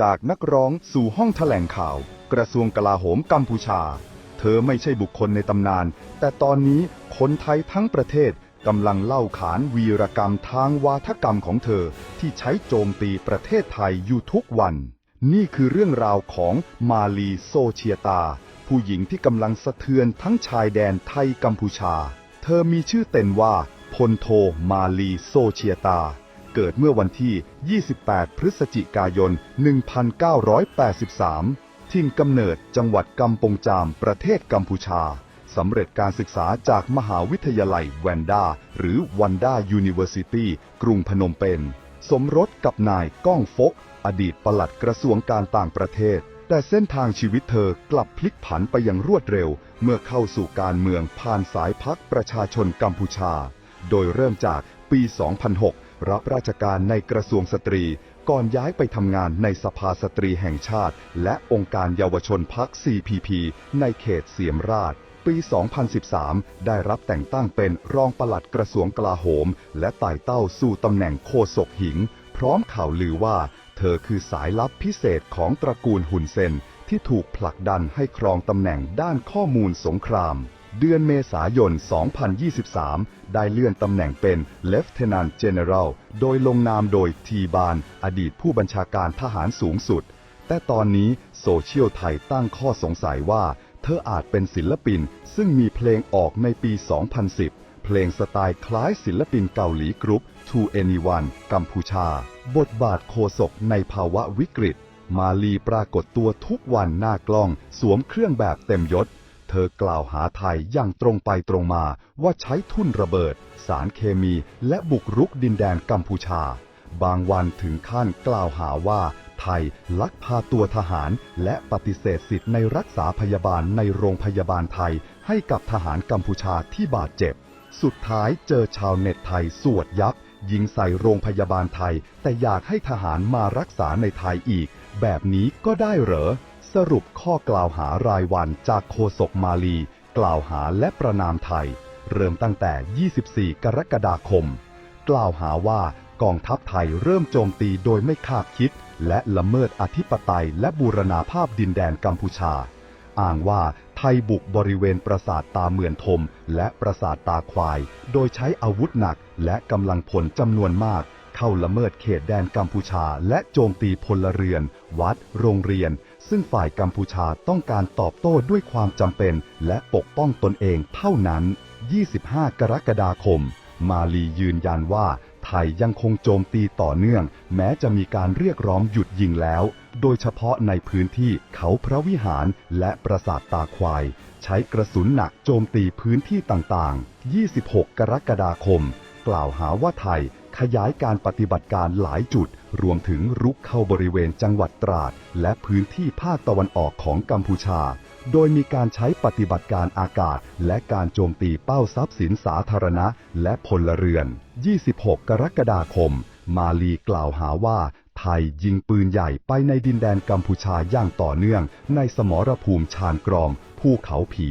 จากนักร้องสู่ห้องแถลงข่าว กระทรวงกลาโหมกัมพูชา เธอไม่ใช่บุคคลในตำนาน แต่ตอนนี้คนไทยทั้งประเทศกำลังเล่าขานวีรกรรมทางวาทกรรมของเธอที่ใช้โจมตีประเทศไทยอยู่ทุกวัน นี่คือเรื่องราวของมาลีโซเชียตา ผู้หญิงที่กำลังสะเทือนทั้งชายแดนไทยกัมพูชา เธอมีชื่อเต็นว่าพลโทมาลีโซเชียตา เกิดเมื่อวันที่ 28 พฤศจิกายน 1983ถิ่นกำเนิดจังหวัดกัมปงจาม ประเทศกัมพูชา สำเร็จการศึกษาจากมหาวิทยาลัยแวนด้าหรือวันด้ายูนิเวอร์ซิตี้กรุงพนมเปญ สมรสกับนายก้องฟก อดีตปลัดกระทรวงการต่างประเทศ แต่เส้นทางชีวิตเธอกลับพลิกผันไปอย่างรวดเร็ว เมื่อเข้าสู่การเมืองผ่านสายพักประชาชนกัมพูชา โดยเริ่มจากปี 2006 รับราชการในกระทรวงสตรี ก่อนย้ายไปทำงานในสภาสตรีแห่งชาติ และองค์การเยาวชนพัก CPP ในเขตเสียมราช ปี 2013 ได้รับแต่งตั้งเป็นรองปลัดกระทรวงกลาโหม และไต่เต้าสู่ตำแหน่งโฆษกหิง พร้อมข่าวลือว่า เธอคือสายลับพิเศษของตระกูลหุนเซนที่ถูกผลักดันให้ครองตำแหน่งด้านข้อมูลสงคราม เดือนเมษายน 2023 ได้เลื่อนตำแหน่งเป็น Lieutenant General โดยลงนามโดยทีบาน อดีตผู้บัญชาการทหารสูงสุด แต่ตอนนี้โซเชียลไทยตั้งข้อสงสัยว่า เธออาจเป็นศิลปิน ซึ่งมีเพลงออกในปี 2010 เพลงสไตล์คล้ายศิลปินเกาหลีกรุ๊ป To Anyone กัมพูชา บทบาทโคศกในภาวะวิกฤต มาลีปรากฏตัวทุกวันหน้ากล้อง สวมเครื่องแบบเต็มยศ เธอกล่าวหาไทยอย่างตรงไปตรงมาว่าใช้ทุ่นระเบิด สารเคมีและบุกรุกดินแดนกัมพูชา บางวันถึงขั้นกล่าวหาว่า ไทยลักพาตัวทหารและปฏิเสธสิทธิ์ในรักษาพยาบาลในโรงพยาบาลไทย ให้กับทหารกัมพูชาที่บาดเจ็บ สุดท้ายเจอชาวเน็ตไทยสวดยับยิงใส่โรงพยาบาลไทย แต่อยากให้ทหารมารักษาในไทยอีก แบบนี้ก็ได้เหรอ สรุปข้อกล่าวหารายวันจากโฆษกมาลี กล่าวหาและประนามไทย เริ่มตั้งแต่ 24 กรกฎาคม กล่าวหาว่ากองทัพไทยเริ่มโจมตีโดยไม่คาดคิด และละเมิดอธิปไตยและบูรณาภาพดินแดนกัมพูชา อ้างว่าไทยบุกบริเวณปราสาทตาเมือนทม และปราสาทตาควาย โดยใช้อาวุธหนักและกำลังพลจำนวนมากเข้าละเมิดเขตแดนกัมพูชา และโจมตีพลเรือน วัด โรงเรียน ซึ่งฝ่ายกัมพูชาต้องการตอบโต้ด้วยความจำเป็น และปกป้องตนเองเท่านั้น 25 กรกฎาคม มาลียืนยันว่า ไทยยังคงโจมตีต่อเนื่อง แม้จะมีการเรียกร้องหยุดยิงแล้ว โดยเฉพาะในพื้นที่เขาพระวิหารและปราสาทตาควาย ใช้กระสุนหนักโจมตีพื้นที่ต่างๆ 26 กรกฎาคม กล่าวหาว่าไทย ขยายการปฏิบัติการหลายจุด รวมถึงรุกเข้าบริเวณจังหวัดตราด และพื้นที่ภาคตะวันออกของกัมพูชา โดยมีการใช้ปฏิบัติการอากาศ และการโจมตีเป้าทรัพย์สินสาธารณะ และพลเรือน 26 กรกฎาคม มาลีกล่าวหาว่าไทยยิงปืนใหญ่ไปในดินแดนกัมพูชาอย่างต่อเนื่อง ในสมรภูมิชานกรอม ภูเขาผี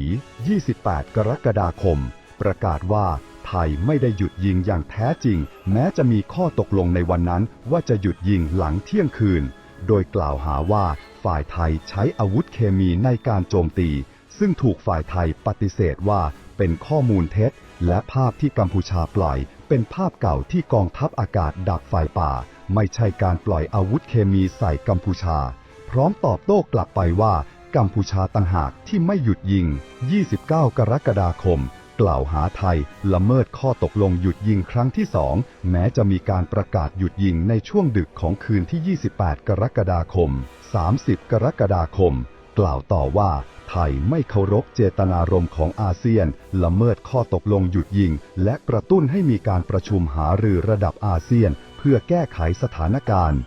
28 กรกฎาคม ประกาศว่า ไทยไม่ได้หยุดยิงอย่างแท้จริง แม้จะมีข้อตกลงในวันนั้นว่าจะหยุดยิงหลังเที่ยงคืน โดยกล่าวหาว่าฝ่ายไทยใช้อาวุธเคมีในการโจมตี ซึ่งถูกฝ่ายไทยปฏิเสธว่าเป็นข้อมูลเท็จ และภาพที่กัมพูชาปล่อย เป็นภาพเก่าที่กองทัพอากาศดักไฟป่า ไม่ใช่การปล่อยอาวุธเคมีใส่กัมพูชา พร้อมตอบโต้กลับไปว่ากัมพูชาต่างหากที่ไม่หยุดยิง 29 กรกฎาคม กล่าวหาไทย ละเมิดข้อตกลงหยุดยิงครั้งที่สองแม้จะมีการประกาศหยุดยิงในช่วงดึกของคืนที่ 28 กรกฎาคม 30 กรกฎาคม กล่าวต่อว่าไทยไม่เคารพเจตนารมณ์ของอาเซียน ละเมิดข้อตกลงหยุดยิง และกระตุ้นให้มีการประชุมหารือระดับอาเซียน เพื่อแก้ไขสถานการณ์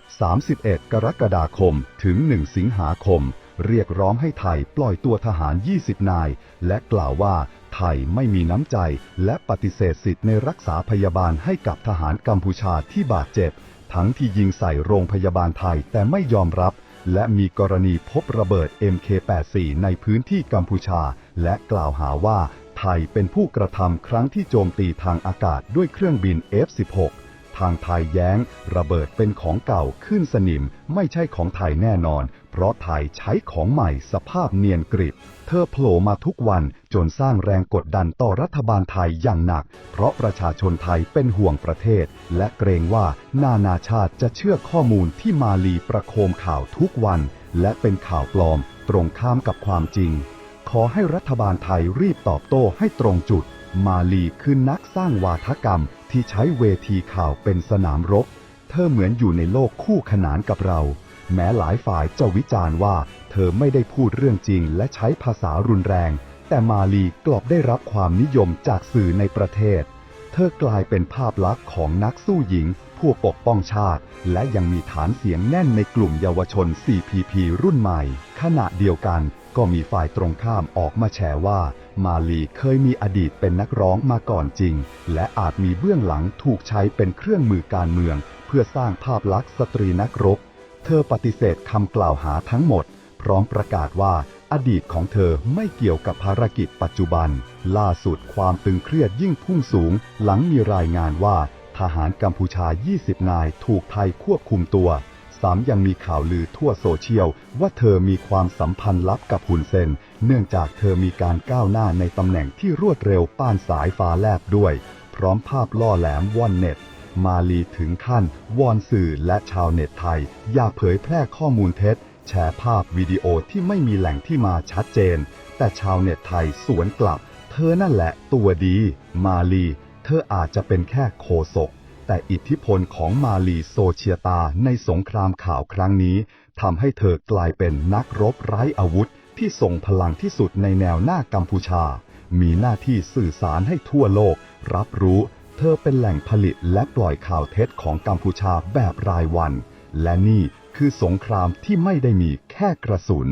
31 กรกฎาคม ถึง 1 สิงหาคม เรียกร้องให้ไทยปล่อยตัวทหาร 20 นาย และกล่าวว่า ไทยไม่มีน้ำใจ และปฏิเสธสิทธิ์ในรักษาพยาบาลให้กับทหารกัมพูชาที่บาดเจ็บ ทั้งที่ยิงใส่โรงพยาบาลไทยแต่ไม่ยอมรับ และมีกรณีพบระเบิด MK84 ในพื้นที่กัมพูชา และกล่าวหาว่าไทยเป็นผู้กระทำครั้งที่โจมตีทางอากาศด้วยเครื่องบิน F-16 ทางไทยแย้ง ระเบิดเป็นของเก่าขึ้นสนิม ไม่ใช่ของไทยแน่นอน เพราะไทยใช้ของใหม่สภาพเนียนกริบ เธอโผล่มาทุกวันจนสร้างแรงกดดันต่อรัฐบาลไทยอย่างหนัก เพราะประชาชนไทยเป็นห่วงประเทศ และเกรงว่านานาชาติจะเชื่อข้อมูลที่มาลีประโคมข่าวทุกวัน และเป็นข่าวปลอม ตรงข้ามกับความจริง ขอให้รัฐบาลไทยรีบตอบโต้ให้ตรงจุด มาลีคือนักสร้างวาทกรรม ที่ใช้เวทีข่าวเป็นสนามรบ เธอเหมือนอยู่ในโลกคู่ขนานกับเรา แม้หลายฝ่ายจะวิจารณ์ว่า เธอไม่ได้พูดเรื่องจริงและใช้ภาษารุนแรง แต่มาลีกลับได้รับความนิยมจากสื่อในประเทศ เธอกลายเป็นภาพลักษณ์ของนักสู้หญิง ผู้ปกป้องชาติ และยังมีฐานเสียงแน่นในกลุ่มเยาวชน CPP รุ่นใหม่ ขณะเดียวกันก็มีฝ่ายตรงข้ามออกมาแฉว่า มาลีเคยมีอดีตเป็นนักร้องมาก่อนจริง และอาจมีเบื้องหลังถูกใช้เป็นเครื่องมือการเมือง เพื่อสร้างภาพลักษณ์สตรีนักรบ เธอปฏิเสธคำกล่าวหาทั้งหมด พร้อมประกาศว่าอดีตของเธอไม่เกี่ยวกับภารกิจปัจจุบัน ล่าสุดความตึงเครียดยิ่งพุ่งสูง หลังมีรายงานว่า ทหารกัมพูชา 20 นายถูกไทยควบคุมตัว สามยังมีข่าวลือทั่วโซเชียล ว่าเธอมีความสัมพันธ์ลับกับฮุนเซน เนื่องจากเธอมีการก้าวหน้าในตำแหน่งที่รวดเร็วป้านสายฟ้าแลบด้วย พร้อมภาพล่อแหลมว่อนเน็ต มาลีถึงขั้น วอนสื่อและชาวเน็ตไทย อย่าเผยแพร่ข้อมูลเท็จ แชร์ภาพวิดีโอที่ไม่มีแหล่งที่มาชัดเจน แต่ชาวเน็ตไทยสวนกลับ เธอนั่นแหละตัวดี มาลี เธออาจจะเป็นแค่โคศก แต่อิทธิพลของมาลีโซเชียตาในสงครามข่าวครั้งนี้ทำให้เธอกลายเป็นนักรบไร้อาวุธ ที่ทรงพลังที่สุดในแนวหน้ากัมพูชา มีหน้าที่สื่อสารให้ทั่วโลก รับรู้ เธอเป็นแหล่งผลิตและปล่อยข่าวเท็จของกัมพูชาแบบรายวัน และนี่คือสงครามที่ไม่ได้มีแค่กระสุน